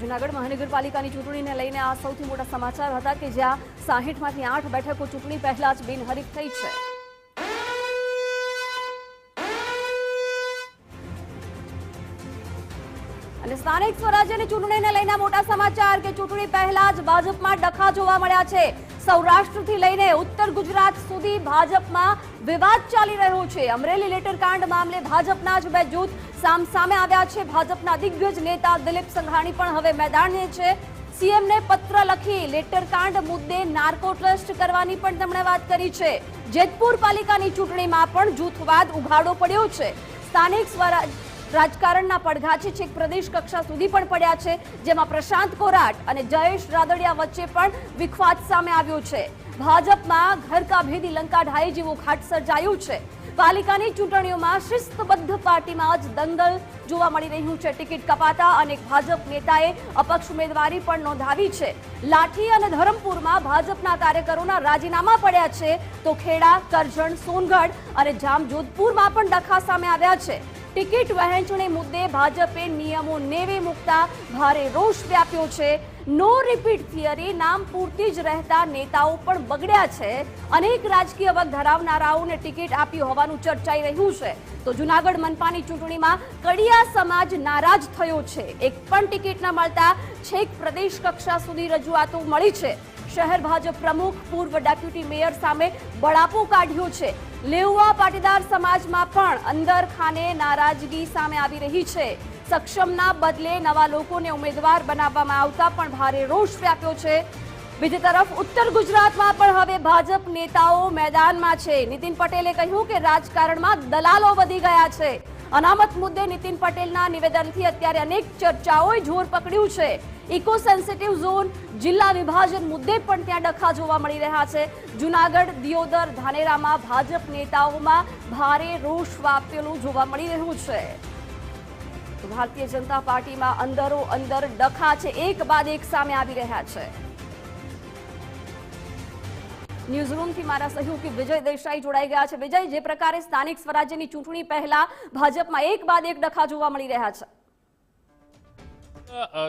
જૂનાગઢ મહાનગરપાલિકાની ચૂંટણીને લઈને આ સૌથી મોટા સમાચાર હતા કે જ્યાં સાહીઠમાંથી આઠ બેઠકો ચૂંટણી પહેલા જ બિનહરીફ થઈ છે. અને સ્થાનિક સ્વરાજ્યની ચૂંટણીને લઈને મોટા સમાચાર કે ચૂંટણી પહેલા જ ભાજપમાં ડખા જોવા મળ્યા છે. સૌરાષ્ટ્રથી લઈને ઉત્તર ગુજરાત સુધી ભાજપમાં વિવાદ ચાલી રહ્યો છે. અમરેલી લેટર કાંડ મામલે ભાજપના જ બે જૂથ સામસામે આવ્યા છે. ભાજપના દિગ્ગજ નેતા દિલીપ સંઘાણી પણ હવે મેદાને છે. સીએમને પત્ર લખી લેટરકાંડ મુદ્દે નાર્કો ટ્રસ્ટ કરવાની પણ તેમણે વાત કરી છે. જેતપુર પાલિકાની ચૂંટણીમાં પણ જૂથવાદ ઉઘાડો પડ્યો છે. સ્થાનિક સ્વરાજ રાજકારણના પડઘા છેક પ્રદેશ કક્ષા સુધી પણ પડ્યા છે, જેમાં પ્રશાંત કોરાટ અને જયેશ રાદડિયા વચ્ચે પણ વિખવાદ સામે આવ્યો છે. ભાજપમાં ઘર કા ભેદી લંકા ઢાઈ જેવું ઘાટ સર્જાયું છે. પાલિકાની ચૂંટણીઓમાં શિસ્તબદ્ધ પાર્ટીમાં જ દંગલ જોવા મળી રહ્યું છે. ટિકિટ કપાતા અનેક ભાજપ નેતાએ અપક્ષ ઉમેદવારી પણ નોંધાવી છે. લાઠી અને ધરમપુરમાં ભાજપના કાર્યકરોના રાજીનામા પડ્યા છે. તો ખેડા, કરજણ, સોનગઢ અને જામજોધપુરમાં પણ ડખા સામે આવ્યા છે. ટિકિટ વહેંચણી મુદ્દે ભાજપે નિયમો નેવે મૂકતા ભારે રોષ વ્યાપ્યો છે. નો રિપીટ થિયરી નામ પૂરતી જ રહેતા નેતાઓ પણ બગડ્યા છે. અનેક રાજકીય વગ ધરાવનારાઓને ટિકિટ આપી હોવાનું ચર્ચાઈ રહ્યું છે. તો જુનાગઢ મનપાની ચૂંટણીમાં કડિયા સમાજ નારાજ થયો છે. એક પણ ટિકિટ ન મળતા છેક પ્રદેશ કક્ષા સુધી રજૂઆતો મળી છે. શહેર ભાજપ પ્રમુખ, પૂર્વ ડેપ્યુટી મેયર સામે બળાપો કાઢ્યો છે. લેઉવા પાટીદાર સમાજમાં પણ અંદર ખાને નારાજગી સામે આવી રહી છે. સક્ષમના બદલે નવા લોકોને ઉમેદવાર બનાવવામાં આવતા પણ ભારે રોષ વ્યાપ્યો છે. બીજી તરફ ઉત્તર ગુજરાતમાં પણ હવે ભાજપ નેતાઓ મેદાનમાં છે. નીતિન પટેલે કહ્યું કે રાજકારણમાં દલાલો વધી ગયા છે. અનામત મુદ્દે નીતિન પટેલના નિવેદનથી અત્યારે અનેક ચર્ચાઓએ જોર પકડ્યું છે. ઇકો સેન્સિટિવ ઝોન જિલ્લા વિભાજન મુદ્દે પણ ત્યાં ડખા જોવા મળી રહ્યા છે. જુનાગઢ, દિયોદર, ધાનેરામાં ભાજપ નેતાઓમાં ભારે રોષ વાપેલું જોવા મળી રહ્યું છે. ભારતીય જનતા પાર્ટીમાં અંદરો અંદર ડખા છે. એક બાદ એક સામે આવી રહ્યા છે. ન્યૂઝરૂમથી મારા સહયોગી વિજય દેસાઈ જોડાઈ ગયા છે. વિજય, જે પ્રકારે સ્થાનિક સ્વરાજ્યની ચૂંટણી પહેલા ભાજપમાં એક બાદ એક ડખા જોવા મળી રહ્યા છે.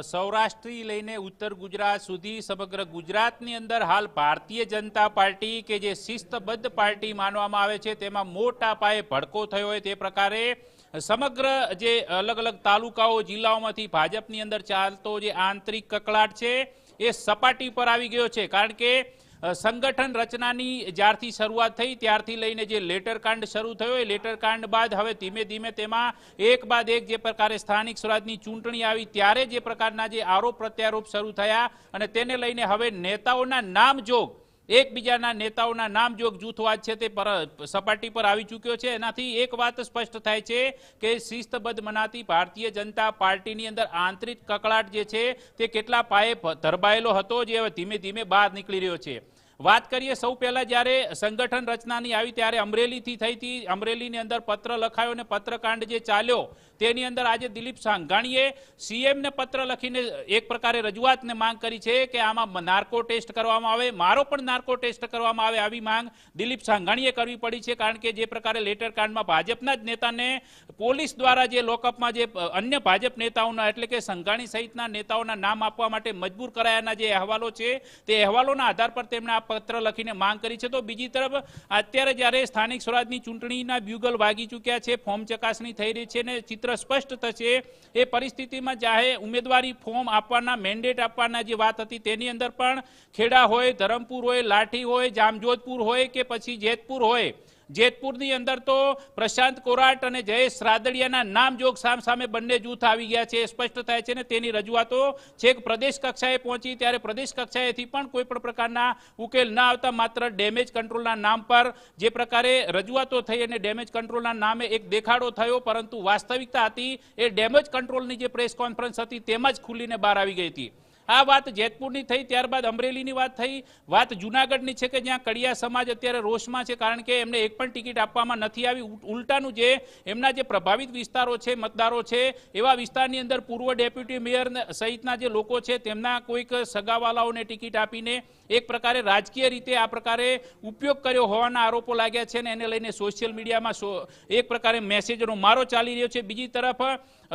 સૌરાષ્ટ્રથી લઈને ઉત્તર ગુજરાત સુધી સમગ્ર ગુજરાતની અંદર હાલ ભારતીય જનતા પાર્ટી કે જે શિસ્તબદ્ધ પાર્ટી માનવામાં આવે છે, તેમાં મોટા પાયે ભડકો થયો હોય તે પ્રકારે સમગ્ર જે અલગ અલગ તાલુકાઓ, જિલ્લાઓમાંથી ભાજપની અંદર ચાલતો જે આંતરિક કકળાટ છે, એ સપાટી પર આવી ગયો છે. કારણ કે સંગઠન રચનાની જ્યારથી શરૂઆત થઈ, ત્યારથી લઈને જે લેટર કાંડ શરૂ થયો, એ લેટર કાંડ બાદ હવે ધીમે ધીમે તેમાં એક બાદ એક જે પ્રકારે સ્થાનિક સ્વરાજની ચૂંટણી આવી, ત્યારે જે પ્રકારના જે આરોપ પ્રત્યારોપ શરૂ થયા અને તેને લઈને હવે નેતાઓના નામજોગ એકબીજાના નેતાઓના નામજોગ જૂથવાદ છે તે પર, સપાટી પર આવી ચૂક્યો છે. એનાથી એક વાત સ્પષ્ટ થાય છે કે શિસ્તબદ્ધ મનાતી ભારતીય જનતા પાર્ટીની અંદર આંતરિક કકળાટ જે છે તે કેટલા પાયે ધરબાયેલો હતો, જે ધીમે ધીમે બહાર નીકળી રહ્યો છે. વાત કરીએ, સૌ પહેલા જ્યારે સંગઠન રચનાની આવી ત્યારે અમરેલીથી થઈ હતી. અમરેલીની અંદર પત્ર લખાયો અને પત્રકાંડ જે ચાલ્યો, તેની અંદર આજે દિલીપ સાંઘાણીએ સીએમને પત્ર લખીને એક પ્રકારે રજૂઆતને માંગ કરી છે કે આમાં નાર્કો ટેસ્ટ કરવામાં આવે, મારો પણ નાર્કો ટેસ્ટ કરવામાં આવે, આવી માંગ દિલીપ સાંઘાણીએ કરવી પડી છે. કારણ કે જે પ્રકારે લેટર કાંડમાં ભાજપના જ નેતાને પોલીસ દ્વારા જે લોકઅપમાં જે અન્ય ભાજપ નેતાઓના એટલે કે સંઘાણી સહિતના નેતાઓના નામ આપવા માટે મજબૂર કરાયાના જે અહેવાલો છે, તે અહેવાલોના આધાર પર તેમણે આ પત્ર લખીને માંગ કરી છે. તો બીજી તરફ, અત્યારે જ્યારે સ્થાનિક સ્વરાજની ચૂંટણીના બ્યુગલ વાગી ચૂક્યા છે, ફોર્મ ચકાસણી થઈ રહી છે ને ચિત્ર સ્પષ્ટ થશે, એ પરિસ્થિતિમાં જાહેર ઉમેદવારી ફોર્મ આપવાના, મેન્ડેટ આપવાના જે વાત હતી તેની અંદર પણ ખેડા હોય, ધરમપુર હોય, લાઠી હોય, જામજોધપુર હોય કે પછી જેતપુર હોય જેતપુરની અંદર તો પ્રશાંત કોરાટ અને જયેશ રાદડિયાના નામ જોગ સામસામે બંને જૂથ આવી ગયા છે સ્પષ્ટ થાય છે ને તેની રજૂઆતો છેક પ્રદેશ કક્ષાએ પહોંચી ત્યારે પ્રદેશ કક્ષાએથી પણ કોઈ પણ પ્રકારના ઉકેલ ના આવતા, માત્ર ડેમેજ કંટ્રોલના નામ પર જે પ્રકારે રજૂઆતો થઈ અને ડેમેજ કંટ્રોલના નામે એક દેખાડો થયો, પરંતુ વાસ્તવિકતા હતી એ ડેમેજ કંટ્રોલની જે પ્રેસ કોન્ફરન્સ હતી તેમાં જ ખુલીને બહાર આવી ગઈ હતી. આ વાત જેતપુરની થઈ, ત્યારબાદ અમરેલીની વાત થઈ. વાત જુનાગઢની છે કે જ્યાં કડિયા સમાજ અત્યારે રોષમાં છે, કારણ કે એમને એક પણ ટિકિટ આપવામાં નથી આવી. ઉલટાનું જે એમના જે પ્રભાવિત વિસ્તારો છે, મતદારો છે, એવા વિસ્તારની અંદર પૂર્વ ડેપ્યુટી મેયર સહિતના જે લોકો છે, તેમના કોઈક સગાવાલાઓને ટિકિટ આપીને એક પ્રકારે રાજકીય રીતે આ પ્રકારે ઉપયોગ કર્યો હોવાના આરોપો લાગ્યા છે ને એને લઈને સોશિયલ મીડિયામાં એક પ્રકારે મેસેજનો મારો ચાલી રહ્યો છે. બીજી તરફ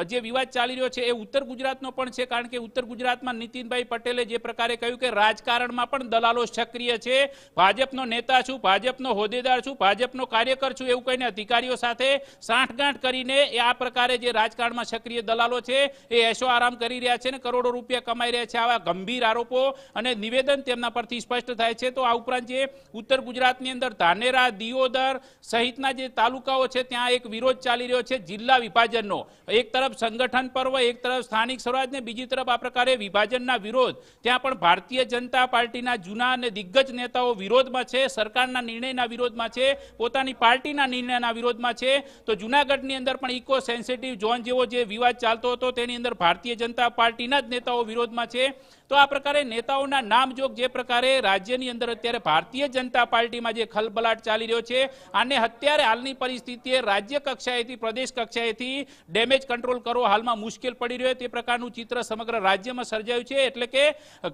જે વિવાદ ચાલી રહ્યો છે એ ઉત્તર ગુજરાતનો પણ છે, કારણ કે ઉત્તર ગુજરાતમાં નીતિનભાઈ પટેલે જે પ્રકારે કહ્યું કે રાજકારણમાં પણ દલાલો સક્રિય છે. ભાજપનો નેતા છું, ભાજપનો હોદ્દેદાર છું, ભાજપનો કાર્યકર છું એવું કહીને અધિકારીઓ સાથે સાંઠગાંઠ કરીને એ આ પ્રકારે જે રાજકારણમાં સક્રિય દલાલો છે એ એશો આરામ કરી રહ્યા છે ને કરોડો રૂપિયા કમાઈ રહ્યા છે આવા ગંભીર આરોપો અને નિવેદન તેમના પરથી સ્પષ્ટ થાય છે. તો આ ઉપરાંત જે ઉત્તર ગુજરાતની અંદર ધાનેરા, દિયોદર સહિતના જે તાલુકાઓ છે, ત્યાં એક વિરોધ ચાલી રહ્યો છે જિલ્લા વિભાજનનો. એક તરફ સંગઠન પર્વ, એક તરફ સ્થાનિક સ્વરાજ ને બીજી તરફ આ પ્રકારે વિભાજનના વિરોધ. ત્યાં પણ ભારતીય જનતા પાર્ટીના જૂના અને દિગ્ગજ નેતાઓ વિરોધમાં છે, સરકારના નિર્ણયના વિરોધમાં છે, પોતાની પાર્ટીના નિર્ણયના વિરોધમાં છે. તો જુનાગઢની અંદર પણ ઇકો સેન્સિટિવ ઝોન જેવો જે વિવાદ ચાલતો હતો, તેની અંદર ભારતીય જનતા પાર્ટીના જ નેતાઓ વિરોધમાં છે. તો આ પ્રકારે નેતાઓના નામજોગ જે પ્રકારે રાજ્યની અંદર અત્યારે ભારતીય જનતા પાર્ટીમાં જે ખલબલાટ ચાલી રહ્યો છે, આને અત્યારે હાલની પરિસ્થિતિએ રાજ્ય કક્ષાએથી, પ્રદેશ કક્ષાએથી ડેમેજ કંટ્રોલ કરવો હાલમાં મુશ્કેલ પડી રહ્યો તે પ્રકારનું ચિત્ર સમગ્ર રાજ્યમાં સર્જાયું છે. એટલે કે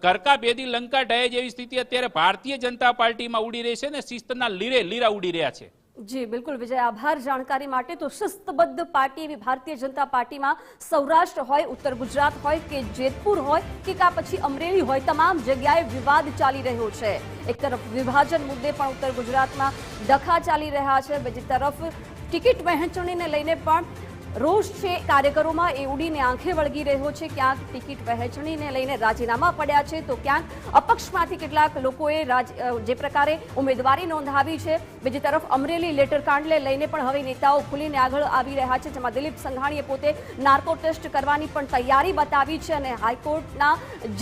ઘરકા ભેદી લંકા ઢહે જેવી સ્થિતિ અત્યારે ભારતીય જનતા પાર્ટીમાં ઉડી રહી છે ને શિસ્તના લીરે લીરા ઉડી રહ્યા છે. જી, બિલકુલ, વિજય. આભાર જાણકારી માટે તો શિસ્તબદ્ધ પાર્ટી, એવી ભારતીય જનતા પાર્ટીમાં સૌરાષ્ટ્ર હોય, ઉત્તર ગુજરાત હોય કે જેતપુર હોય કે કા પછી અમરેલી હોય, તમામ જગ્યાએ વિવાદ ચાલી રહ્યો છે. એક તરફ વિભાજન મુદ્દે પણ ઉત્તર ગુજરાતમાં ડખા ચાલી રહ્યા છે. બીજી તરફ ટિકિટ વહેંચણીને લઈને પણ રોષ છે. કાર્યકરોમાં એ ઉડીને આંખે વળગી રહ્યો છે. ક્યાંક ટિકિટ વહેંચણીને લઈને રાજીનામા પડ્યા છે. તો ક્યાંક અપક્ષમાંથી કેટલાક લોકોએ જે પ્રકારે ઉમેદવારી નોંધાવી છે. બીજી તરફ અમરેલી લેટર કાંડને લઈને પણ હવે નેતાઓ ખુલીને આગળ આવી રહ્યા છે. જેમાં દિલીપ સંઘાણીએ પોતે નાર્કો ટેસ્ટ કરવાની પણ તૈયારી બતાવી છે અને હાઈકોર્ટના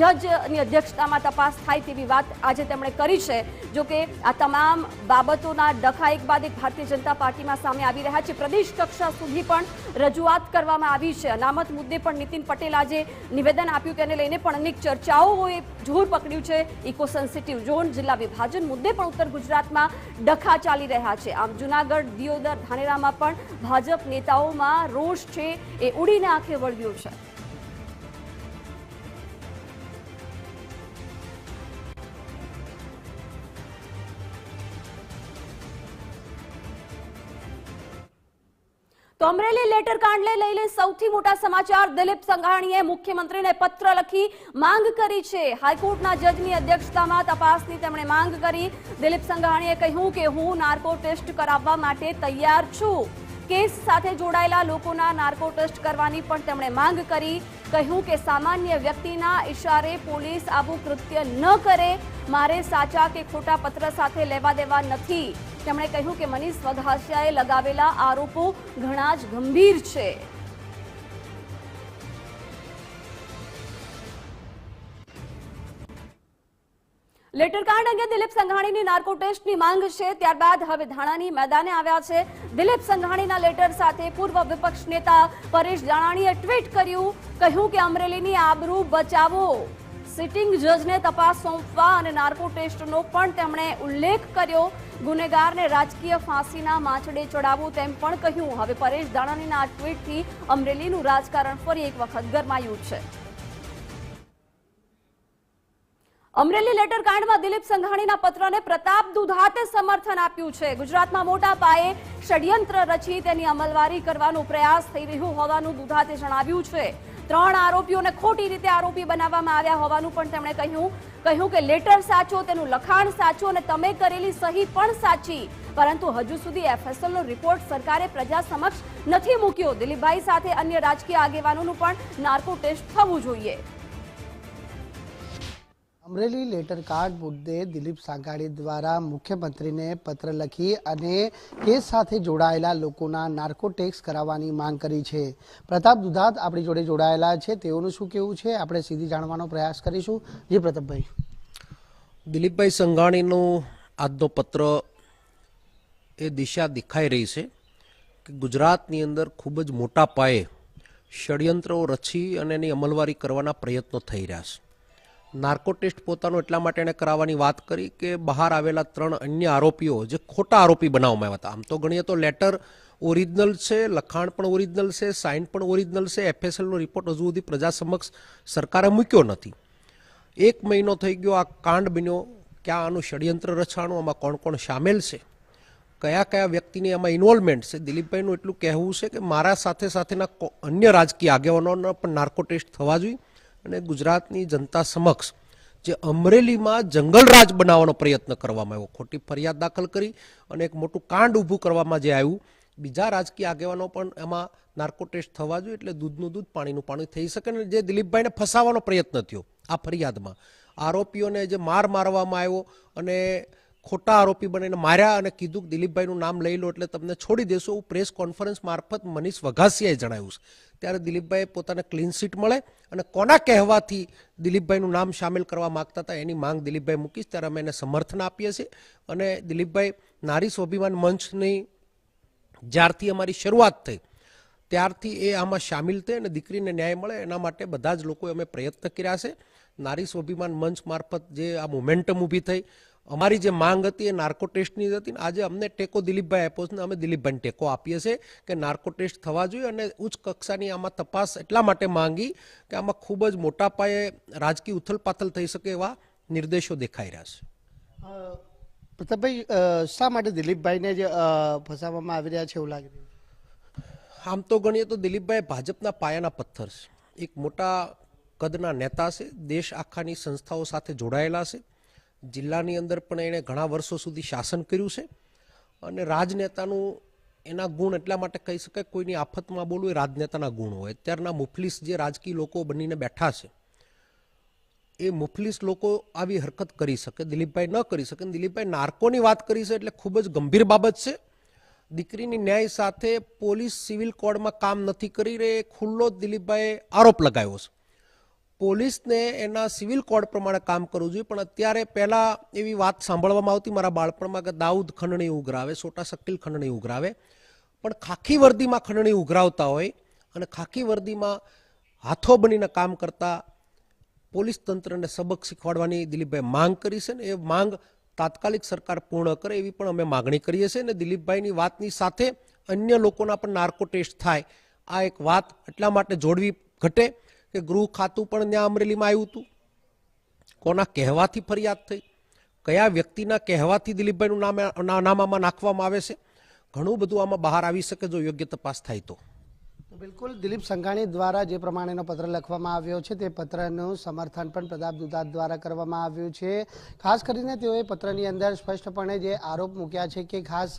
જજની અધ્યક્ષતામાં તપાસ થાય તેવી વાત આજે તેમણે કરી છે. જોકે આ તમામ બાબતોના ડખા એક બાદ એક ભારતીય જનતા પાર્ટીમાં સામે આવી રહ્યા છે. પ્રદેશ કક્ષા સુધી પણ રજૂઆત કરવામાં આવી છે. અનામત મુદ્દે પણ નીતિન પટેલ આજે નિવેદન આપ્યું તેને લઈને પણ અનેક ચર્ચાઓએ જોર પકડ્યું છે. ઇકો સેન્સિટિવ ઝોન જિલ્લા વિભાજન મુદ્દે પણ ઉત્તર ગુજરાતમાં ડખા ચાલી રહ્યા છે. આમ જુનાગઢ, દિયોદર, ધાનેરામાં પણ ભાજપ નેતાઓમાં રોષ છે એ ઉડીને આંખે વળગ્યો છે. તો અમરેલી લેટર કાંડને લઈને સૌથી મોટા સમાચાર દિલીપ સંઘાણીએ મુખ્યમંત્રીને પત્ર લખી માંગ કરી છે. હાઈકોર્ટના જજની અધ્યક્ષતામાં તપાસની તેમણે માંગ કરી. દિલીપ સંઘાણીએ કહ્યું કે હું નાર્કો ટેસ્ટ કરાવવા માટે તૈયાર છું. કેસ સાથે જોડાયેલા લોકોના નાર્કો ટેસ્ટ કરવાની પણ તેમણે માંગ કરી. કહ્યું કે સામાન્ય વ્યક્તિના ઇશારે પોલીસ આવું કૃત્ય ન કરે. મારે સાચા કે ખોટા પત્ર સાથે લેવા દેવા નથી. તેમણે કહ્યું કે મનીષ વઘાસિયાએ લગાવેલા આરોપો ઘણા જ ગંભીર છે. લેટરકાંડ અંગે દિલીપ સંઘાણીની નાર્કો ટેસ્ટની માંગ છે. ત્યારબાદ હવે ધાણાની મેદાને આવ્યા છે. દિલીપ સંઘાણીના લેટર સાથે પૂર્વ વિપક્ષ નેતા પરેશ દાણાણીએ ટ્વીટ કર્યું, કહ્યું કે અમરેલીની આબરૂ બચાવો. સિટિંગ જજને તપાસ સોંપવા અને નાર્કો ટેસ્ટનો પણ તેમણે ઉલ્લેખ કર્યો. ગુનેગારને રાજકીય ફાંસીના માછડે ચડાવવું તેમ પણ કહ્યું. હવે પરેશ દાણાનીના આ ટ્વીટથી અમરેલીનું રાજકારણ ફરી એક વખત ગરમાયું છે. અમરેલી લેટર કાંડમાં દિલીપ સંઘાણીના પત્રને પ્રતાપ દુધાતે સમર્થન આપ્યું છે. ગુજરાતમાં મોટા પાયે ષડયંત્ર રચી તેની અમલવારી કરવાનો પ્રયાસ થઈ રહ્યો હોવાનું દુધાતે જણાવ્યું છે. ત્રણ આરોપીઓને ખોટી રીતે આરોપી બનાવવામાં આવ્યા હોવાનું પણ તેમણે કહ્યું. કહ્યું કે લેટર સાચો, તેનું લખાણ સાચું અને તમે કરેલી સહી પણ સાચી. પરંતુ હજુ સુધી એફએસએલ નો રિપોર્ટ સરકારે પ્રજા સમક્ષ નથી મૂક્યો. દિલીપભાઈ સાથે અન્ય રાજકીય આગેવાનોનું પણ નાર્કો ટેસ્ટ થવું જોઈએ. અમરેલી લેટર કાર્ડ મુદ્દે દિલીપ સાંગાણી દ્વારા મુખ્યમંત્રીને પત્ર લખી અને કેસ સાથે જોડાયેલા લોકોના નાર્કોટેક્સ કરાવવાની માંગ કરી છે. પ્રતાપ દુધાત આપણી જોડે જોડાયેલા છે. તેઓનું શું કેવું છે? આપણે સીધી જાણવાનો પ્રયાસ કરીશું. જી પ્રતાપભાઈ. દિલીપભાઈ સંઘાણીનો આજનો પત્ર એ દિશા દેખાઈ રહી છે કે ગુજરાતની અંદર ખૂબ જ મોટા પાયે ષડયંત્રો રચી અને એની અમલવારી કરવાના પ્રયત્નો થઈ રહ્યા છે. નાર્કો ટેસ્ટ પોતાનો એટલા માટે એણે કરાવવાની વાત કરી કે બહાર આવેલા ત્રણ અન્ય આરોપીઓ જે ખોટા આરોપી બનાવવામાં આવ્યા હતા. આમ તો ગણીએ તો લેટર ઓરિજિનલ છે, લખાણ પણ ઓરિજિનલ છે, સાઇન પણ ઓરિજિનલ છે. એફએસએલનો રિપોર્ટ હજુ સુધી પ્રજા સમક્ષ સરકારે મૂક્યો નથી. એક મહિનો થઈ ગયો આ કાંડ બન્યો. ક્યાં આનું ષડયંત્ર રચાણું, આમાં કોણ કોણ સામેલ છે? કયા કયા વ્યક્તિની આમાં ઇન્વોલ્વમેન્ટ છે? દિલીપભાઈનું એટલું કહેવું છે કે મારા સાથે સાથેના અન્ય રાજકીય આગેવાનોનો પણ નાર્કો ટેસ્ટ થવા જોઈએ. અને ગુજરાતની જનતા સમક્ષ જે અમરેલીમાં જંગલરાજ બનાવવાનો પ્રયત્ન કરવામાં આવ્યો. ખોટી ફરિયાદ દાખલ કરી અને એક મોટું કાંડ ઊભું કરવામાં જે આવ્યું, બીજા રાજકીય આગેવાનો પણ એમાં નાર્કો ટેસ્ટ થવા જોઈએ એટલે દૂધનું દૂધ, પાણીનું પાણી થઈ શકે અને જે દિલીપભાઈને ફસાવાનો પ્રયત્ન થયો આ ફરિયાદમાં. આરોપીઓને જે માર મારવામાં આવ્યો અને ખોટા આરોપી બનીને માર્યા અને કીધું કે દિલીપભાઈનું નામ લઈ લો એટલે તમને છોડી દેશો એવું પ્રેસ કોન્ફરન્સ મારફત મનીષ વઘાસિયાએ જણાવ્યું છે. ત્યારે દિલીપભાઈએ પોતાને ક્લીન સીટ મળે અને કોના કહેવાથી દિલીપભાઈનું નામ સામેલ કરવા માંગતા હતા એની માંગ દિલીપભાઈ મૂકીશ. ત્યારે અમે એને સમર્થન આપીએ છીએ અને દિલીપભાઈ નારી સ્વાભિમાન મંચની જ્યારથી અમારી શરૂઆત થઈ, ત્યારથી એ આમાં સામેલ થઈ અને દીકરીને ન્યાય મળે એના માટે બધા જ લોકોએ અમે પ્રયત્ન કર્યા છે. નારી સ્વાભિમાન મંચ મારફત જે આ મોમેન્ટમ ઊભી થઈ અમારી જે માંગ હતી એ નાર્કો ટેસ્ટની જ હતી આજે અમને ટેકો દિલીપભાઈ આપ્યો છે અમે દિલીપભાઈને ટેકો આપીએ છીએ કે નાર્કો ટેસ્ટ થવા જોઈએ અને ઉચ્ચ કક્ષાની આમાં તપાસ એટલા માટે માંગી કે આમાં ખૂબ જ મોટા પાયે રાજકીય ઉથલપાથલ થઈ શકે એવા નિર્દેશો દેખાઈ રહ્યા છે. પ્રતાપભાઈ શા માટે દિલીપભાઈને જ ફસાવવામાં આવી રહ્યા છે એવું લાગે આમ તો ગણીએ તો દિલીપભાઈ ભાજપના પાયાના પથ્થર છે. એક મોટા કદના નેતા છે. દેશ આખાની સંસ્થાઓ સાથે જોડાયેલા છે. જિલ્લાની અંદર પણ એણે ઘણા વર્ષો સુધી શાસન કર્યું છે અને રાજનેતાનું એના ગુણ એટલા માટે કહી શકાય કોઈની આફતમાં બોલવું એ રાજનેતાના ગુણ હોય. અત્યારના મુફલીસ જે રાજકીય લોકો બનીને બેઠા છે, એ મુફલીસ લોકો આવી હરકત કરી શકે, દિલીપભાઈ ન કરી શકે. દિલીપભાઈ નાર્કોની વાત કરી છે એટલે ખૂબ જ ગંભીર બાબત છે. દીકરીની ન્યાય સાથે પોલીસ સિવિલ કોડમાં કામ નથી કરી રહી ખુલ્લો જ દિલીપભાઈએ આરોપ લગાવ્યો છે. પોલીસને એના સિવિલ કોડ પ્રમાણે કામ કરવું જોઈએ, પણ અત્યારે પહેલાં એવી વાત સાંભળવામાં આવતી, મારા બાળપણમાં કે દાઉદ ખંડણી ઉઘરાવે સોટા શકીલ ખંડણી ઉઘરાવે, પણ ખાખી વર્દીમાં ખંડણી ઉઘરાવતા હોય અને ખાખી વર્દીમાં હાથો બનીને કામ કરતા પોલીસ તંત્રને સબક શીખવાડવાની દિલીપભાઈ માંગ કરી છે ને, એ માંગ તાત્કાલિક સરકાર પૂર્ણ કરે એવી પણ અમે માગણી કરીએ છીએ અને દિલીપભાઈની વાતની સાથે અન્ય લોકોના પણ નાર્કો ટેસ્ટ થાય. આ એક વાત એટલા માટે જોડવી ઘટે કે ગૃહ ખાતું પણ ત્યાં અમરેલીમાં આવ્યું હતું. કોના કહેવાથી ફરિયાદ થઈ? કયા વ્યક્તિના કહેવાથી દિલીપભાઈનું નામ નામામાં નાખવામાં આવે છે? ઘણું બધું આમાં બહાર આવી શકે જો યોગ્ય તપાસ થાય તો. બિલકુલ દિલીપ સંઘાણી દ્વારા જે પ્રમાણેનો પત્ર લખવામાં આવ્યો છે તે પત્રનું સમર્થન પણ પ્રતાપ દુધાત દ્વારા કરવામાં આવ્યું છે. ખાસ કરીને તેઓએ પત્રની અંદર સ્પષ્ટપણે જે આરોપ મૂક્યા છે કે ખાસ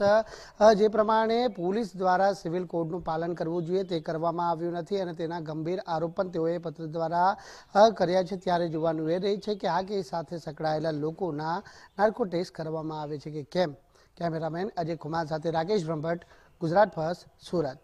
જે પ્રમાણે પોલીસ દ્વારા સિવિલ કોડનું પાલન કરવું જોઈએ તે કરવામાં આવ્યું નથી અને તેના ગંભીર આરોપ પણ તેઓએ પત્ર દ્વારા કર્યા છે. ત્યારે જોવાનું એ રહી છે કે આ કેસ સાથે સંકળાયેલા લોકોના નાર્કો ટેસ્ટ કરવામાં આવે છે કે કેમ? કેમેરામેન અજય કુમાર સાથે રાકેશ બ્રહ્મભટ્ટ, ગુજરાત ફર્સ્ટ, સુરત.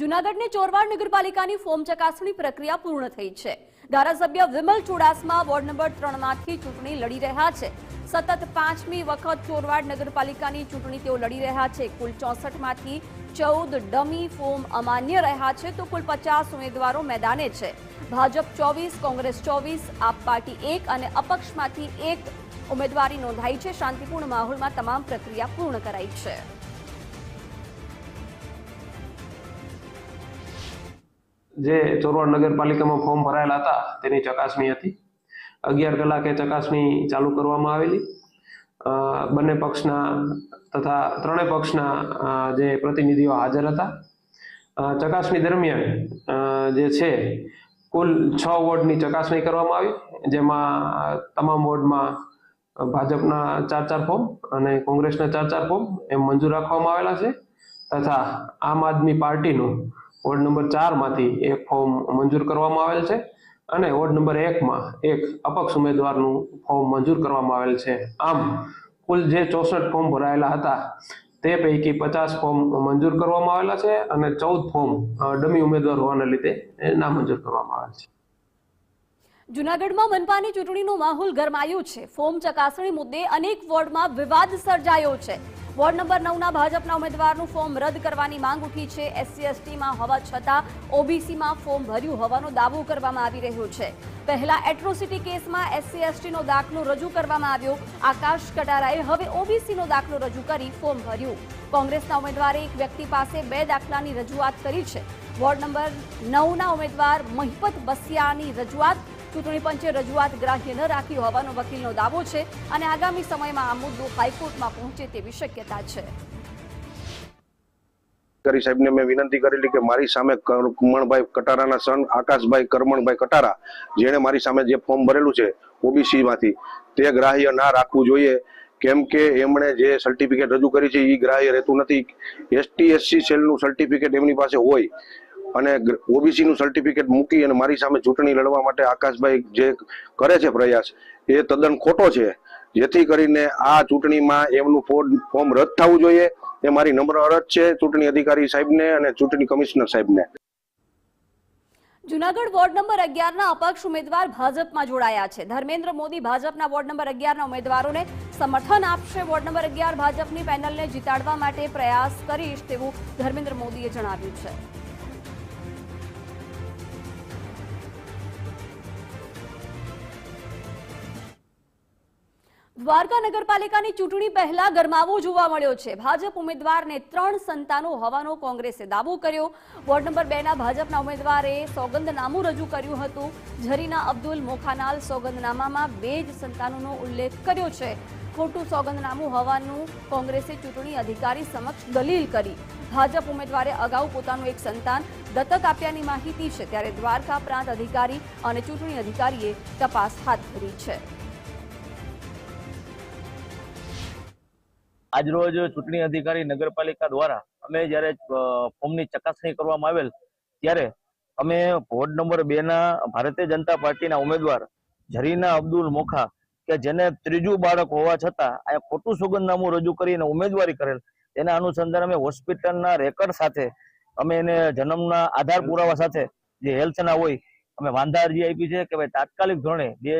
જૂનાગઢની ચોરવાડ નગરપાલિકાની ફોર્મ ચકાસણી પ્રક્રિયા પૂર્ણ થઈ છે. ધારાસભ્ય વિમલ ચુડાસમા વોર્ડ નંબર ત્રણમાંથી ચૂંટણી લડી રહ્યા છે. સતત પાંચમી વખત ચોરવાડ નગરપાલિકાની ચૂંટણી તેઓ લડી રહ્યા છે. કુલ ચોસઠમાંથી ચૌદ ડમી ફોર્મ અમાન્ય રહ્યા છે તો કુલ પચાસ ઉમેદવારો મેદાને છે. ભાજપ ચોવીસ, કોંગ્રેસ ચોવીસ, આપ પાર્ટી એક અને અપક્ષમાંથી એક ઉમેદવારી નોંધાઈ છે. શાંતિપૂર્ણ માહોલમાં તમામ પ્રક્રિયા પૂર્ણ કરાઈ છે. જે ચોરવાડ નગરપાલિકામાં ફોર્મ ભરાયેલા હતા, તેની ચકાસણી હતી. અગિયાર કલાકે ચકાસણી ચાલુ કરવામાં આવેલી. બંને પક્ષના તથા ત્રણેય પક્ષના જે પ્રતિનિધિઓ હાજર હતા. ચકાસણી દરમિયાન જે છે, કુલ છ વોર્ડની ચકાસણી કરવામાં આવી, જેમાં તમામ વોર્ડમાં ભાજપના ચાર ચાર ફોર્મ અને કોંગ્રેસના ચાર ચાર ફોર્મ એમ મંજૂર રાખવામાં આવેલા છે. તથા આમ આદમી પાર્ટીનું વોર્ડ નંબર ચારમાંથી એક ફોર્મ મંજૂર કરવામાં આવેલ છે અને વોર્ડ નંબર એકમાં એક અપક્ષ ઉમેદવારનું ફોર્મ મંજૂર કરવામાં આવેલ છે. આમ, કુલ જે ચોસઠ ફોર્મ ભરાયેલા હતા, તે પૈકી પચાસ ફોર્મ મંજૂર કરવામાં આવેલા છે અને ચૌદ ફોર્મ ડમી ઉમેદવાર હોવાને લીધે નામંજૂર કરવામાં આવેલ છે. જૂનાગઢમાં મનપાની ચૂંટણીનો માહોલ ગરમાયો છે. ફોર્મ ચકાસણી મુદ્દે અનેક વોર્ડમાં વિવાદ સર્જાયો છે. વોર્ડ નંબર નવના ભાજપના ઉમેદવારનું ફોર્મ રદ કરવાની માંગ ઉઠી છે. એસસી, એસટીમાં હોવા છતાં ઓબીસીમાં ફોર્મ ભર્યું હોવાનો દાવો કરવામાં આવી રહ્યો છે. પહેલા એટ્રોસિટી કેસમાં એસસી, એસટીનો દાખલો રજૂ કરવામાં આવ્યો. આકાશ કટારાએ હવે ઓબીસીનો દાખલો રજૂ કરી ફોર્મ ભર્યું. કોંગ્રેસના ઉમેદવારે એક વ્યક્તિ પાસે બે દાખલાની રજૂઆત કરી છે. વોર્ડ નંબર નવના ઉમેદવાર મહિપત બસિયાની રજૂઆત ચૂંટણી પંચે રજૂઆત ગ્રાહ્ય ન રાખી હોવાનો વકીલનો દાવો છે અને આગામી સમયમાં આ મુદ્દો હાઈકોર્ટમાં પહોંચે તેવી શક્યતા છે. કરી સાહેબને મેં વિનંતી કરેલી કે મારી સામે કરમણભાઈ કટારાના સન, આકાશભાઈ કરમણભાઈ કટારા, જેણે મારી સામે જે ફોર્મ ભરેલું છે ઓબીસીમાંથી, તે ગ્રાહ્ય ના રાખવું જોઈએ. કેમ કે એમણે જે સર્ટિફિકેટ રજૂ કરી છે એ ગ્રાહ્ય રહેતું નથી. એસટી, એસસી સેલનું સર્ટિફિકેટ એમની પાસે હોય અને ઓબીસી નું સર્ટિફિકેટ મૂકી અને મારી સામે ચૂંટણી લડવા માટે આકાશભાઈ જે કરે છે પ્રયાસ, એ તદ્દન ખોટો છે. જેથી કરીને આ ચૂંટણીમાં એમનું ફોર્મ રદ થવું જોઈએ. એ મારી નમ્ર અરજ છે ચૂંટણી અધિકારી સાહેબને અને ચૂંટણી કમિશનર સાહેબને. જુનાગઢ વોર્ડ નંબર અગિયારના અપક્ષ ઉમેદવાર ભાજપમાં જોડાયા છે. ધર્મેન્દ્ર મોદી ભાજપના વોર્ડ નંબર અગિયારના ઉમેદવારોને સમર્થન આપશે. વોર્ડ નંબર અગિયાર ભાજપની પેનલને જીતાડવા માટે પ્રયાસ કરીશ તેવું ધર્મેન્દ્ર મોદીએ જણાવ્યું છે. દ્વારકા નગરપાલિકાની ચૂંટણી પહેલા ગરમાવો જોવા મળ્યો છે. ભાજપ ઉમેદવારને ત્રણ સંતાનો હોવાનો કોંગ્રેસે દાવો કર્યો. વોર્ડ નંબર બે ના ભાજપના ઉમેદવારે સોગંદનામું રજૂ કર્યું હતું. ઝરીના અબ્દુલ મોખાનાલ સોગંદનામામાં બે જ સંતાનોનો ઉલ્લેખ કર્યો છે. ખોટું સોગંદનામું હોવાનું કોંગ્રેસે ચૂંટણી અધિકારી સમક્ષ દલીલ કરી. ભાજપ ઉમેદવારે અગાઉ પોતાનું એક સંતાન દત્તક આપ્યાની માહિતી છે. ત્યારે દ્વારકા પ્રાંત અધિકારી અને ચૂંટણી અધિકારીએ તપાસ હાથ ધરી છે. આજરોજ ચૂંટણી અધિકારી નગરપાલિકા દ્વારા અમે જ્યારે ફોર્મની ચકાસણી કરવામાં આવેલ, ત્યારે અમે વોર્ડ નંબર બે ના ભારતીય જનતા પાર્ટીના ઉમેદવાર ઝરીના અબ્દુલ મોખા, કે જેને ત્રીજું બાળક હોવા છતાં આ ખોટું સોગંદનામું રજૂ કરીને ઉમેદવારી કરેલ, તેના અનુસંધાન અમે હોસ્પિટલના રેકર્ડ સાથે, અમે એને જન્મના આધાર પુરાવા સાથે જે હેલ્થના હોય, અમે વાંધા અરજી આપી છે કે ભાઈ તાત્કાલિક ધોરણે બે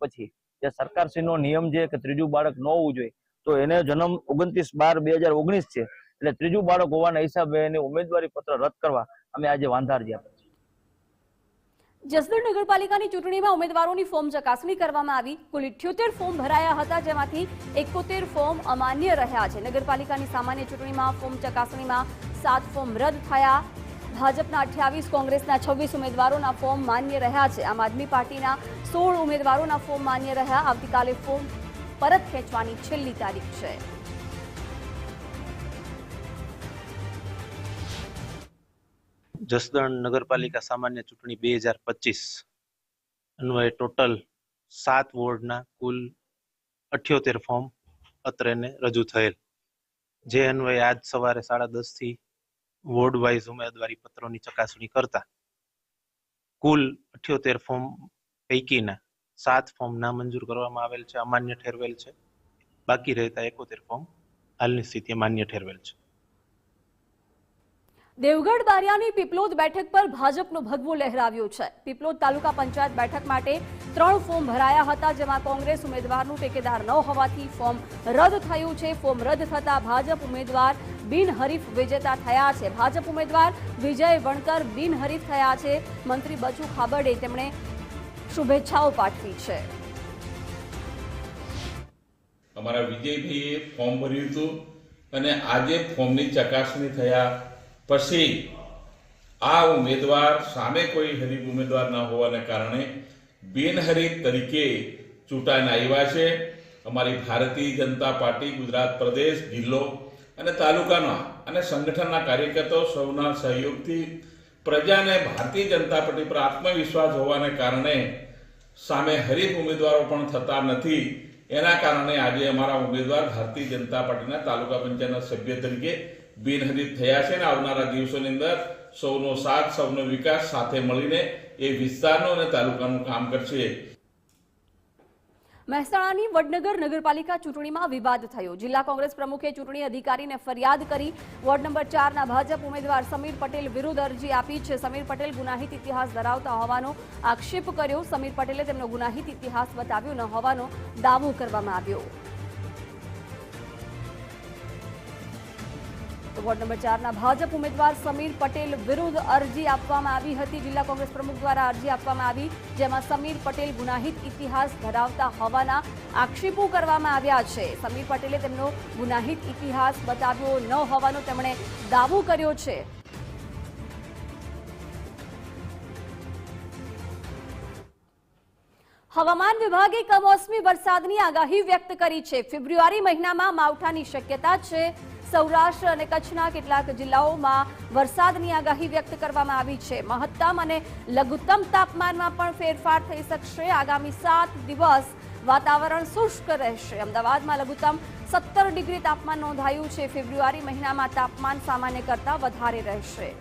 પછી જે સરકારશ્રીનો નિયમ છે કે ત્રીજું બાળક ન હોવું જોઈએ તો એને જન્મ ઓગણત્રીસ બાર બે હજાર ઓગણીસ છે. એટલે ત્રીજું બાળક હોવાના હિસાબે એને ઉમેદવારી પત્ર રદ કરવા અમે આજે વાંધાર જ્યાં જસદણ નગરપાલિકાની ચૂંટણીમાં ઉમેદવારોની ફોર્મ ચકાસણી કરવામાં આવી. કુલ ઇઠ્યોતેર ફોર્મ ભરાયા હતા, જેમાંથી એકોતેર ફોર્મ અમાન્ય રહ્યા છે. નગરપાલિકાની સામાન્ય ચૂંટણીમાં ફોર્મ ચકાસણીમાં સાત ફોર્મ રદ થયા. ભાજપના અઠ્યાવીસ, કોંગ્રેસના છવ્વીસ ઉમેદવારોના ફોર્મ માન્ય રહ્યા છે. આમ આદમી પાર્ટીના સોળ ઉમેદવારોના ફોર્મ માન્ય રહ્યા. આવતીકાલે ફોર્મ પરત ખેંચવાની છેલ્લી તારીખ છે. જસદણ નગરપાલિકા સામાન્ય ચૂંટણી બે હજાર પચીસ અન્વયે ટોટલ સાત વોર્ડના કુલ અઠ્યોતેર ફોર્મ અત્રેને રજૂ થયેલ. જે અન્વયે આજ સવારે સાડા દસથી વોર્ડ વાઇઝ ઉમેદવારી પત્રોની ચકાસણી કરતા કુલ અઠ્યોતેર ફોર્મ પૈકીના સાત ફોર્મ નામંજૂર કરવામાં આવેલ છે, અમાન્ય ઠેરવેલ છે. બાકી રહેતા એકોતેર ફોર્મ હાલની સ્થિતિએ માન્ય ઠેરવેલ છે. દેવગઢ બારિયાની પીપલોદ બેઠક પર ભાજપનો ભગવો લહેરાવ્યો છે. પીપલોદ તાલુકા પંચાયત બેઠક માટે ત્રણ ફોર્મ ભરાયા હતા, જેમાં કોંગ્રેસ ઉમેદવારનું ટેકેદાર ન હોવાથી ફોર્મ રદ થયું છે. ફોર્મ રદ થતા ભાજપ ઉમેદવાર બિનહરીફ વિજેતા થયા છે. ભાજપ ઉમેદવાર વિજય વણકર બિનહરીફ થયા છે. મંત્રી બચુ ખાબડે તેમણે શુભેચ્છાઓ પાઠવી છે. અમારા વિજયભાઈએ ફોર્મ ભર્યું હતું અને આજે ફોર્મની ચકાસણી થયા પછી આ ઉમેદવાર સામે કોઈ હરીફ ઉમેદવાર ન હોવાને કારણે બિનહરીફ તરીકે ચૂંટાઈને આવ્યા છે. અમારી ભારતીય જનતા પાર્ટી, ગુજરાત પ્રદેશ, જિલ્લો અને તાલુકાના અને સંગઠનના કાર્યકર્તાઓ સૌના સહયોગથી પ્રજાને ભારતીય જનતા પાર્ટી પર આત્મવિશ્વાસ હોવાને કારણે સામે હરીફ ઉમેદવારો પણ થતા નથી. એના કારણે આજે અમારા ઉમેદવાર ભારતીય જનતા પાર્ટીના તાલુકા પંચાયતના સભ્ય તરીકે બિનહરીફ થયા છે અને આવનારા દિવસોની અંદર સૌનો સાથ, સૌનો વિકાસ સાથે મળીને એ વિસ્તારનો અને તાલુકાનું કામ કરશે. મહેસાણાની વડનગર નગરપાલિકા ચૂંટણીમાં વિવાદ થયો. જિલ્લા કોંગ્રેસ પ્રમુખે ચૂંટણી અધિકારીને ફરિયાદ કરી. વોર્ડ નંબર ચારના ભાજપ ઉમેદવાર સમીર પટેલ વિરુદ્ધ અરજી આપી છે. સમીર પટેલ ગુનાહિત ઇતિહાસ ધરાવતા હોવાનો આક્ષેપ કર્યો. સમીર પટેલે તેમનો ગુનાહિત ઇતિહાસ બતાવ્યો. ન હોવાનો દાવો કરવામાં આવ્યો. તો વોર્ડ નંબર ચારના ભાજપ ઉમેદવાર સમીર પટેલ વિરુદ્ધ અરજી આપવામાં આવી હતી. જિલ્લા કોંગ્રેસ પ્રમુખ દ્વારા અરજી આપવામાં આવી, જેમાં સમીર પટેલ ગુનાહિત ઇતિહાસ ધરાવતા હોવાના આક્ષેપો કરવામાં આવ્યા છે. સમીર પટેલે તેમનો ગુનાહિત ઇતિહાસ બતાવ્યો ન હોવાનો તેમણે દાવો કર્યો છે. હવામાન વિભાગે કમોસમી વરસાદની આગાહી વ્યક્ત કરી છે. ફેબ્રુઆરી મહિનામાં માવઠાની શક્યતા છે. સૌરાષ્ટ્ર અને કચ્છના કેટલાક જિલ્લાઓમાં વરસાદની આગાહી વ્યક્ત કરવામાં આવી છે મહત્તમ અને લઘુત્તમ તાપમાનમાં પણ ફેરફાર થઈ શકશે આગામી સાત દિવસ વાતાવરણ શુષ્ક રહેશે અમદાવાદમાં લઘુત્તમ સત્તર ડિગ્રી તાપમાન નોંધાયું છે ફેબ્રુઆરી મહિનામાં તાપમાન સામાન્ય કરતાં વધારે રહેશે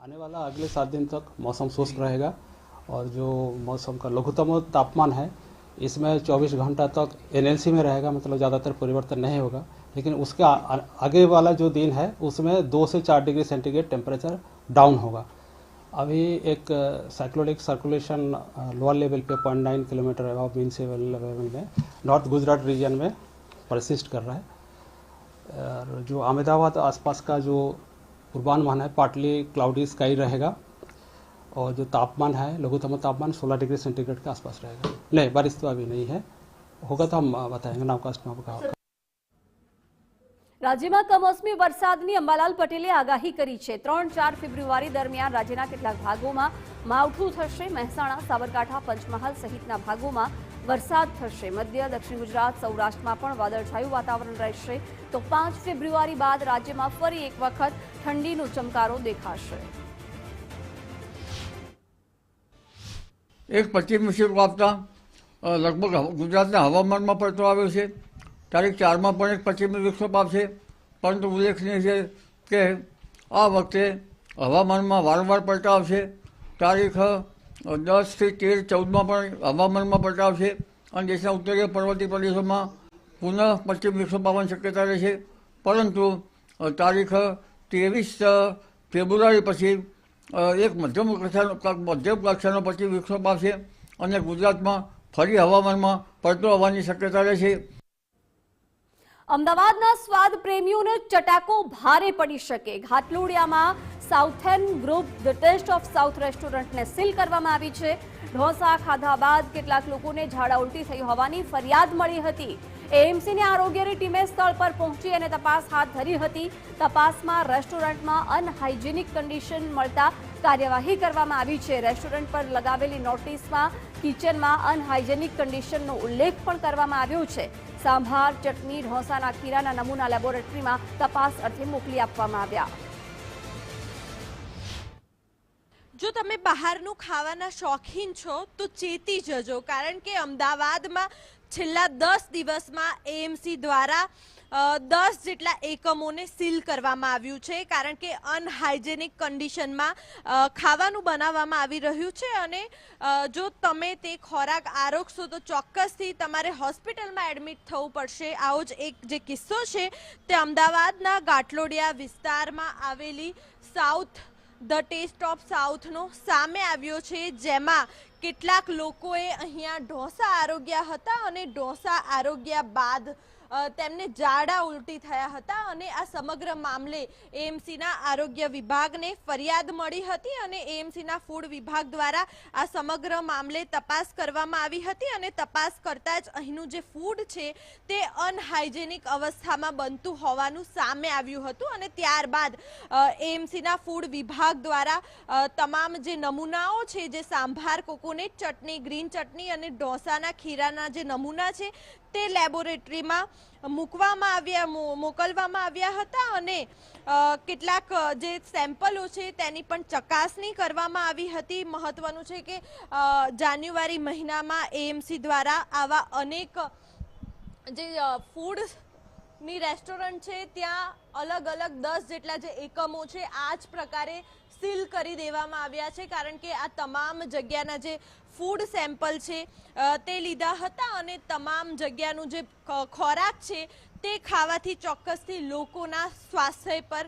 आने वाला अगले सात दिन तक मौसम शुष्क रहेगा और जो मौसम का लघुत्तम तापमान है इसमें 24 घंटा तक एनएलसी में रहेगा मतलब ज़्यादातर परिवर्तन नहीं होगा। लेकिन उसके आगे वाला जो दिन है, उसमें दो से चार डिग्री सेंटीग्रेड टेम्परेचर डाउन होगा। अभी एक साइक्लोनिक सर्कुलेशन लोअर लेवल पे point nine kilometre above mean sea level में नॉर्थ गुजरात रीजन में परसिस्ट कर रहा है। और जो अहमदाबाद आसपास का जो पूर्वानुमान है पार्टली क्लाउडी स्काई रहेगा। और जो तापमान है लघुत्तम तापमान 16 डिग्री सेंटीग्रेड के आसपास रहेगा नहीं बारिश तो अभी नहीं है होगा तो हम अ, बताएंगे नावकास्ट में आपका રાજ્યમાં કમોસમી વરસાદની અંબાલાલ પટેલે આગાહી કરી છે ત્રણ ચાર ફેબ્રુઆરી દરમિયાન રાજ્યના કેટલાક ભાગોમાં માવઠું થશે મહેસાણા સાબરકાંઠા પંચમહાલ સહિતના ભાગોમાં વરસાદ થશે મધ્ય દક્ષિણ ગુજરાત સૌરાષ્ટ્રમાં પણ વાદળછાયું વાતાવરણ રહેશે તો પાંચ ફેબ્રુઆરી બાદ રાજ્યમાં ફરી એક વખત ઠંડીનો ચમકારો દેખાશે એક પશ્ચિમ વિક્ષેપ આપતા લગભગ ગુજરાતના હવામાનમાં પડતો આવ્યો છે. તારીખ ચારમાં પણ એક પશ્ચિમી વિક્ષેપ આપશે પરંતુ ઉલ્લેખનીય છે કે આ વખતે હવામાનમાં વારંવાર પલટા આવશે. તારીખ દસથી તેર ચૌદમાં પણ હવામાનમાં પલટા આવશે. અને દેશના ઉત્તરીય પર્વતીય પ્રદેશોમાં પુનઃ પશ્ચિમ વિક્ષેપ આવવાની શક્યતા રહેશે પરંતુ તારીખ ત્રેવીસ ફેબ્રુઆરી પછી એક મધ્યમ કક્ષાનો મધ્યમ કક્ષાનો પછી વિક્ષોભ આવશે અને ગુજરાતમાં ફરી હવામાનમાં પડતો આવવાની શક્યતા રહેશે. અમદાવાદના સ્વાદ પ્રેમીઓને ચટાકો ભારે પડી શકે. ઘાટલોડિયામાં southern group, the taste of south રેસ્ટોરન્ટને seal કરવામાં આવી છે. ઢોસા ખાધા બાદ કેટલાક લોકોને ઝાડા ઉલટી થઈ હોવાની ફરિયાદ મળી હતી. એએમસીની આરોગ્યની ટીમે સ્થળ પર પહોંચી અને તપાસ હાથ ધરી હતી. તપાસમાં રેસ્ટોરન્ટમાં અનહાઇજેનિક કન્ડિશન મળતા કાર્યવાહી કરવામાં આવી છે. રેસ્ટોરન્ટ પર લગાવેલી નોટિસમાં કિચનમાં અનહાઇજેનિક કન્ડિશનનો ઉલ્લેખ પણ કરવામાં આવ્યો છે. સાંભાર, ચટણી, ઢોસાના ખીરાના નમૂના લેબોરેટરીમાં તપાસ અર્થે મોકલી આપવામાં આવ્યા. જો તમે બહારનું ખાવાના શોખીન છો, તો ચેતી જજો, કારણ કે અમદાવાદમાં છેલ્લા દસ દિવસમાં એએમસી દ્વારા દસ જેટલા એકમોને સીલ કરવામાં આવ્યું છે, કારણ કે અનહાઇજેનિક કન્ડિશનમાં ખાવાનું બનાવવામાં આવી રહ્યું છે અને જો તમે તે ખોરાક આરોગશો તો ચોક્કસથી તમારે હોસ્પિટલમાં એડમિટ થવું પડશે. આવો જ એક જે કિસ્સો છે, તે અમદાવાદના ગાટલોડિયા વિસ્તારમાં આવેલી સાઉથ ધ ટેસ્ટ ઓફ સાઉથનો સામે આવ્યો છે, જેમાં કેટલાક લોકોએ અહીંયા ઢોસા આરોગ્યા હતા અને ઢોસા આરોગ્યા બાદ તેમને ઝાડા ઉલટી થયા હતા અને આ સમગ્ર મામલે એએમસીના આરોગ્ય વિભાગને ફરિયાદ મળી હતી અને એએમસીના ફૂડ વિભાગ દ્વારા આ સમગ્ર મામલે તપાસ કરવામાં આવી હતી અને તપાસ કરતા જ અહીંનું જે ફૂડ છે તે અનહાઇજેનિક અવસ્થામાં બનતું હોવાનું સામે આવ્યું હતું અને ત્યારબાદ એએમસીના ફૂડ વિભાગ દ્વારા તમામ જે નમૂનાઓ છે, જે સાંભાર કોકોનેટ ચટણી, ગ્રીન ચટણી અને ઢોસાના ખીરાના જે નમૂના છે તે લેબોરેટરીમાં મૂકવામાં આવ્યા મોકલવામાં આવ્યા હતા અને કેટલાક જે સેમ્પલો છે તેની પણ ચકાસણી કરવામાં આવી હતી. મહત્વનું છે કે જાન્યુઆરી મહિનામાં એએમસી દ્વારા આવા અનેક, જે ફૂડની રેસ્ટોરન્ટ છે ત્યાં અલગ અલગ દસ જેટલા જે એકમો છે આ જ પ્રકારે સીલ કરી દેવામાં આવ્યા છે. કારણ કે આ તમામ જગ્યાના જે ફૂડ સેમ્પલ છે તે લીધા હતા અને તમામ જગ્યાનું જે ખોરાક છે, તે ખાવાથી ચોક્કસથી લોકોના સ્વાસ્થ્ય પર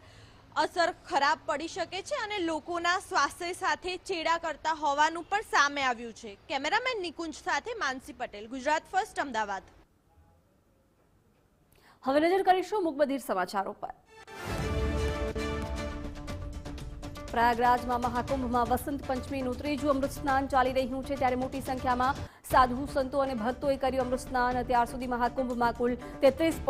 અસર ખરાબ પડી શકે છે અને લોકોના સ્વાસ્થ્ય સાથે ચેડા કરતા હોવાનું પણ સામે આવ્યું છે. કેમેરામેન નિકુંજ સાથે માનસી પટેલ, ગુજરાત ફર્સ્ટ, અમદાવાદ. હવે નજર કરીશું મુકબધીર સમાચારો પર. પ્રયાગરાજમાં મહાકુંભમાં વસંત પંચમીનું ત્રીજું અમૃત સ્નાન ચાલી રહ્યું છે. ત્યારે મોટી સંખ્યામાં સાધુ, સંતો અને ભક્તોએ કર્યું અમૃત સ્નાન. ત્યાર સુધી મહાકુંભમાં કુલ તેત્રીસ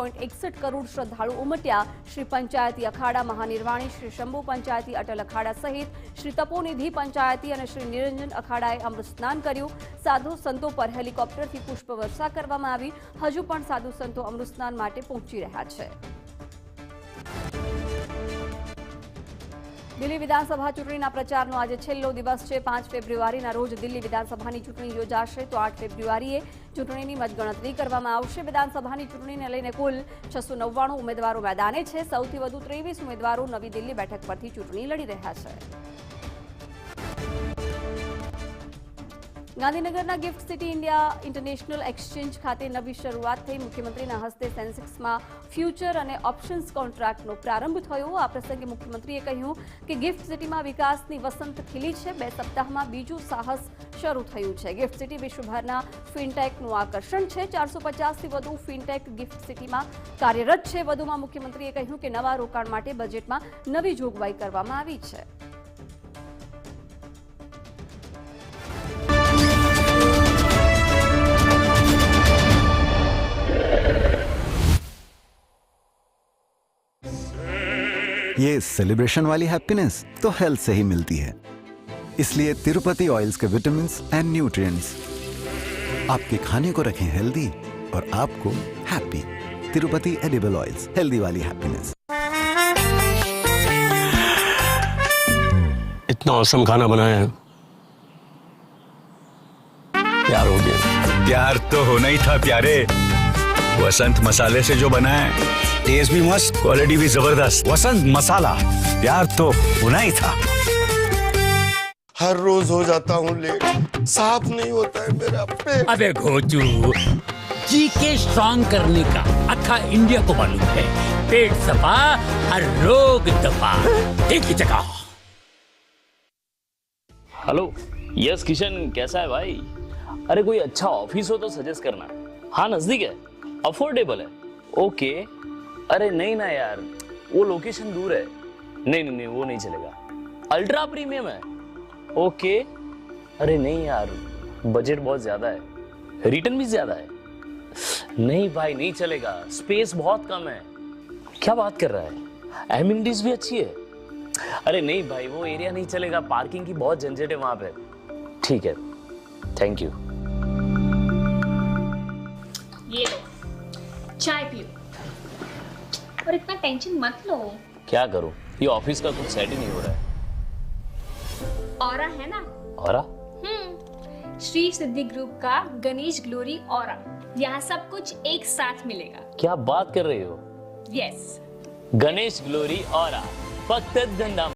કરોડ શ્રદ્ધાળુ ઉમટ્યા. શ્રી પંચાયતી અખાડા, મહાનિર્વાણી, શ્રી શંભુ પંચાયતી, અટલ અખાડા સહિત શ્રી તપોનિધિ પંચાયતી અને શ્રી નિરંજન અખાડાએ અમૃત સ્નાન કર્યું. સાધુ, સંતો પર હેલિકોપ્ટરથી પુષ્પવર્ષા કરવામાં આવી. હજુ પણ સાધુ, સંતો અમૃત સ્નાન માટે પહોંચી રહ્યા છે. દિલ્હી વિધાનસભા ચૂંટણીના પ્રચારનો આજે છેલ્લો દિવસ છે. પાંચ ફેબ્રુઆરીના રોજ દિલ્હી વિધાનસભાની ચૂંટણી યોજાશે તો આઠ ફેબ્રુઆરીએ ચૂંટણીની મતગણતરી કરવામાં આવશે. વિધાનસભાની ચૂંટણીને લઈને કુલ છસો ઉમેદવારો મેદાને છે. સૌથી વધુ ત્રેવીસ ઉમેદવારો નવી દિલ્હી બેઠક પરથી ચૂંટણી લડી રહ્યા છે. ગાંધીનગરના gift city India international exchange ખાતે નવી શરૂઆત થઈ. મુખ્યમંત્રીના હસ્તે સેન્સેક્સમાં ફ્યુચર અને ઓપ્શન્સ કોન્ટ્રાક્ટનો પ્રારંભ થયો. આ પ્રસંગે મુખ્યમંત્રીએ કહ્યું કે ગિફ્ટ સિટીમાં વિકાસની વસંત ખીલી છે. બે સપ્તાહમાં બીજું સાહસ શરૂ થયું છે. ગિફ્ટ સિટી વિશ્વભરના ફિનટેકનું આકર્ષણ છે. ચારસો પચાસથી વધુ ફિનટેક ગિફ્ટ સિટીમાં કાર્યરત છે. વધુમાં મુખ્યમંત્રીએ કહ્યું કે નવા રોકાણ માટે બજેટમાં નવી જોગવાઈ કરવામાં આવી છે. ये सेलिब्रेशन वाली हैप्पीनेस तो हेल्थ से ही मिलती है। इसलिए तिरुपति ऑयल्स के विटामिन एंड न्यूट्रिएंट्स आपके खाने को रखें हेल्दी और आपको happy Tirupati edible oils healthy वाली हैप्पीनेस इतना औसम खाना बनाया है। प्यार हो गया। प्यार तो होना ही था प्यारे। वसंत मसाले से जो बना है। टेस्ट भी मस्त। क्वालिटी भी ज़बरदस्त। वसंत मसाला। प्यार तो होना ही था। हर रोज हो जाता हूँ लेट। साफ़ नहीं होता है मेरा पेट। अबे घोचू जी के स्ट्रॉन्ग करने का अखा इंडिया को मालूम है। पेट सफ़ा हर रोग दफ़ा। एक ही जगह हेलो यस किशन कैसा है भाई? अरे कोई अच्छा ऑफ़िस हो तो सजेस्ट करना। हाँ नज़दीक है। अफोर्डेबल है। ओके अरे नहीं ना यार, वो लोकेशन दूर है। नहीं नहीं नहीं, वो नहीं चलेगा। अल्ट्रा प्रीमियम है। ओके अरे नहीं यार बजट बहुत ज़्यादा है। रिटर्न भी ज़्यादा है। नहीं भाई, नहीं चलेगा। स्पेस बहुत कम है। क्या बात कर रहा है? एमिनिटीज भी अच्छी है। अरे नहीं भाई, वो एरिया नहीं चलेगा। पार्किंग की बहुत झंझट है वहाँ पे। ठीक है। थैंक यू ये लो। चाय पियो। और इतना टेंशन मत लो। क्या करूँ? ये ऑफ़िस का कुछ सेट ही नहीं हो रहा है। और है ना? और हम्म। श्री सिद्धि ग्रुप का गणेश ग्लोरी और यहाँ सब कुछ एक साथ मिलेगा। क्या बात कर रहे हो? यस गणेश ग्लोरी और फक्त धंधा